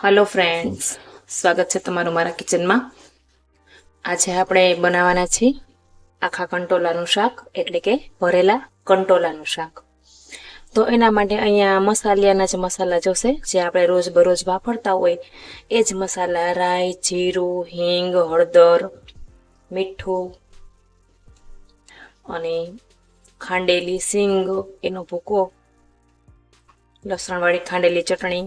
Hello friends સ્વાગત છે તમારું મારા કિચનમાં. આજે આપણે બનાવવાના છીએ આખા કંટોલાનું શાક એટલે કે ભરેલા કંટોલાનું શાક. તો એના માટે અહીંયા મસાલિયાના જ મસાલા જોશે. જે આપણે રોજ બરોજ વાપરતા હોય એ જ મસાલા રાઈ જીરું હિંગ હળદર મીઠું અને ખાંડેલી સિંગ એનો ભૂકો લસણવાળી ખાંડેલી ચટણી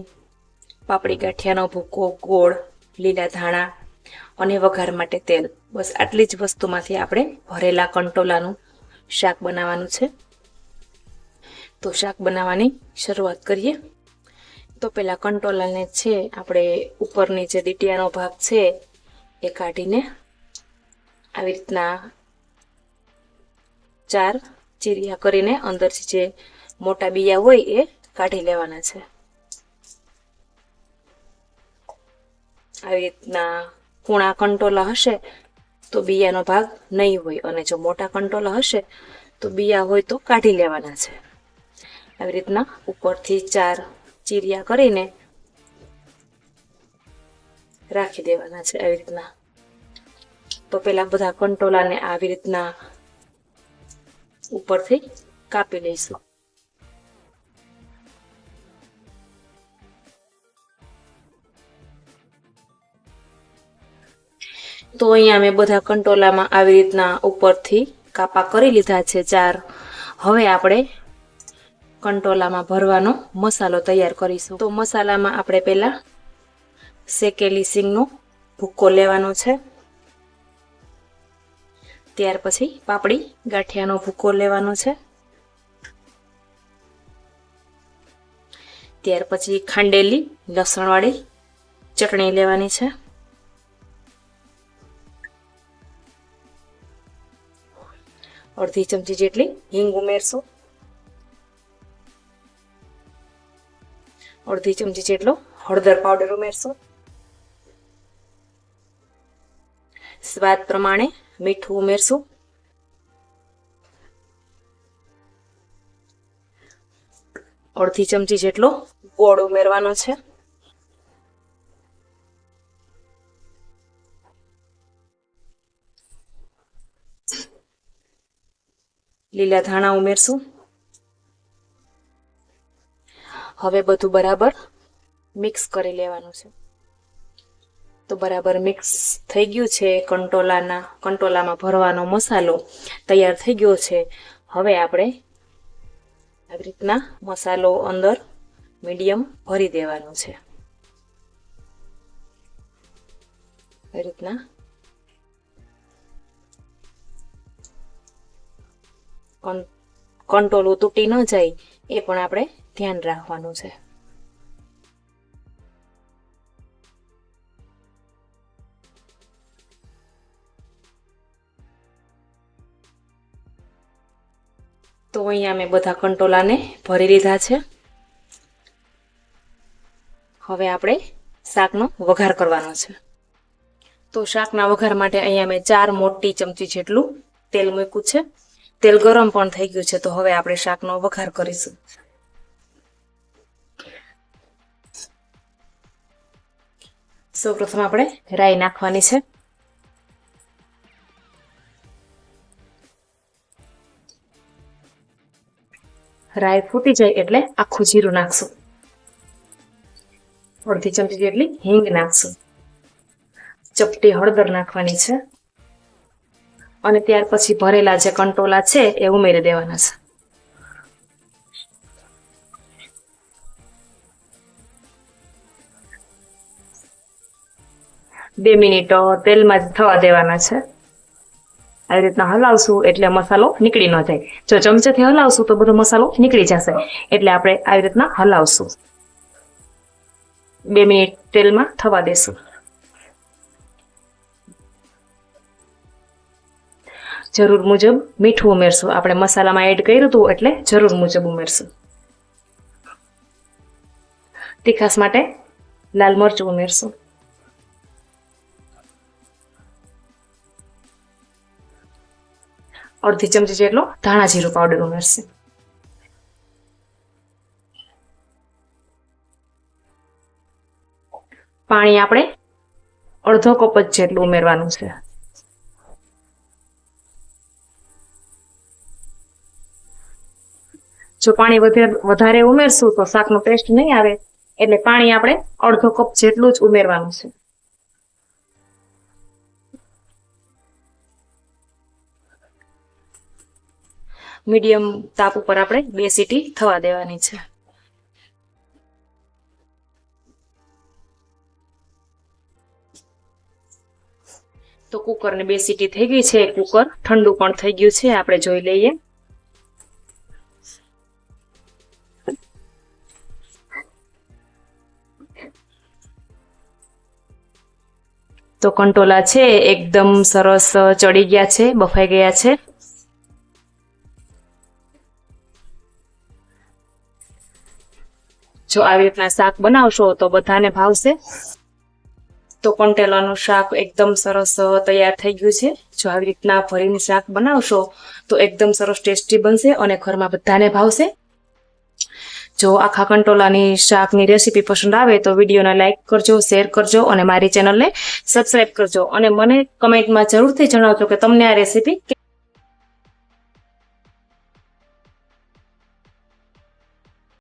પાપડી ગાંઠિયાનો ભૂકો, ગોળ, લીલા ધાણા અને વઘાર માટે તેલ. બસ આટલી જ વસ્તુમાંથી આપણે ભરેલા કંટોલાનું શાક બનાવવાનું છે. તો શાક બનાવવાની શરૂઆત કરીએ. તો પેલા કંટોલાને છે આપણે ઉપરની જે દીટિયાનો ભાગ છે એ કાઢીને આવી રીતના ચાર ચીરિયા કરીને અંદરથી જે મોટા બિયા હોય એ કાઢી લેવાના છે. આવી રીતના કૂણા કંટોલા હશે, તો બિયાનો ભાગ નહીં હોય. અને જો મોટા કંટોલા હશે, તો બિયા હોય તો કાઢી લેવાના છે. આવી રીતના ઉપરથી ચાર ચીરિયા કરીને રાખી દેવાના છે આવી રીતના. તો પેલા બધા કંટોલાને આવી રીતના ઉપરથી કાપી લઈશું. તો અહીંયા મેં બધા કંટોલામાં આવી રીતના ઉપરથી કાપા કરી લીધા છે ચાર. હવે આપણે કંટોલામાં ભરવાનો મસાલો તૈયાર કરીશું. તો મસાલામાં આપણે પહેલાં શેકેલી સિંગનો ભૂક્કો લેવાનો છે. ત્યાર પછી પાપડી ગાંઠિયાનો ભૂક્કો લેવાનો છે. ત્યાર પછી ખાંડેલી લસણવાળી ચટણી લેવાની છે. અડધી ચમચી જેટલી હિંગ ઉમેરશું. અડધી ચમચી જેટલો હળદર પાવડર ઉમેરશું. સ્વાદ પ્રમાણે મીઠું ઉમેરશું. અડધી ચમચી જેટલો ગોળ ઉમેરવાનો છે. લીલા ધાણા ઉમેરશું. હવે બધું બરાબર મિક્સ કરી લેવાનું છે. તો બરાબર મિક્સ થઈ ગયું છે કંટોલાના, કંટોલામાં ભરવાનો મસાલો તૈયાર થઈ ગયો છે. હવે આપણે આવી રીતના મસાલો અંદર મીડિયમ ભરી દેવાનો છે. આવી રીતના કંટોલું તૂટી ન જાય, એ પણ આપણે ધ્યાન રાખવાનું છે. તો અહીંયા મેં બધા કંટોલાને ભરી લીધા છે. હવે આપણે શાકનો વઘાર કરવાનો છે. તો શાકના વઘાર માટે અહીંયા મેં ચાર મોટી ચમચી જેટલું તેલ મૂક્યું છે. તેલ ગરમ પણ થઈ ગયું છે, તો હવે આપણે શાકનો વઘાર કરીશું. સૌપ્રથમ આપણે રાઈ નાખવાની છે. રાઈ ફૂટી જાય એટલે આખું જીરું નાખશું. અડધી ચમચી જેટલી હિંગ નાખશું. ચપટી હળદર નાખવાની છે. અને ત્યાર પછી ભરેલા જે કંટોલા છે એ ઉમેરી દેવાના છે. બે મિનિટ તેલમાં જ થવા દેવાના છે. આવી રીતના હલાવશું એટલે મસાલો નીકળી ન જાય. જો ચમચેથી હલાવશું તો બધો મસાલો નીકળી જશે. એટલે આપણે આવી રીતના હલાવશું. બે મિનિટ તેલમાં થવા દેશું. જરૂર મુજબ મીઠું ઉમેરશું. આપણે મસાલામાં એડ કર્યું હતું એટલે જરૂર મુજબ ઉમેરશું. તીખાસ માટે લાલ મરચું ઉમેરશું. અડધી ચમચી જેટલો ધાણા જીરું પાવડર ઉમેરશે. પાણી આપણે અડધો કપ જેટલું ઉમેરવાનું છે. જો પાણી વધે- વધારે ઉમેરશું તો શાકનો ટેસ્ટ નહીં આવે, એટલે પાણી આપણે અડધો કપ જેટલું જ ઉમેરવાનું છે. મીડિયમ તાપ ઉપર આપણે બે સીટી થવા દેવાની છે. તો કુકરને બે સીટી થઈ ગઈ છે. કુકર ઠંડુ પણ થઈ ગયું છે. આપણે જોઈ લઈએ. તો કંટોલા છે, એકદમ સરસ ચડી ગયા છે, બફાઈ ગયા છે. જો આવી રીતના શાક બનાવશો તો બધાને ભાવશે. તો કંટેલાનું શાક એકદમ સરસ તૈયાર થઈ ગયું છે. જો આવી રીતના ભરીને શાક બનાવશો તો એકદમ સરસ ટેસ્ટી બનશે અને ઘરમાં બધાને ભાવશે. જો આખા કંટોલાની શાકની રેસીપી પસંદ આવે તો વિડીયોને લાઇક કરજો શેર કરજો અને મારી ચેનલને સબસ્ક્રાઈબ કરજો. અને મને કમેન્ટમાં જરૂરથી જણાવજો કે તમને આ રેસીપી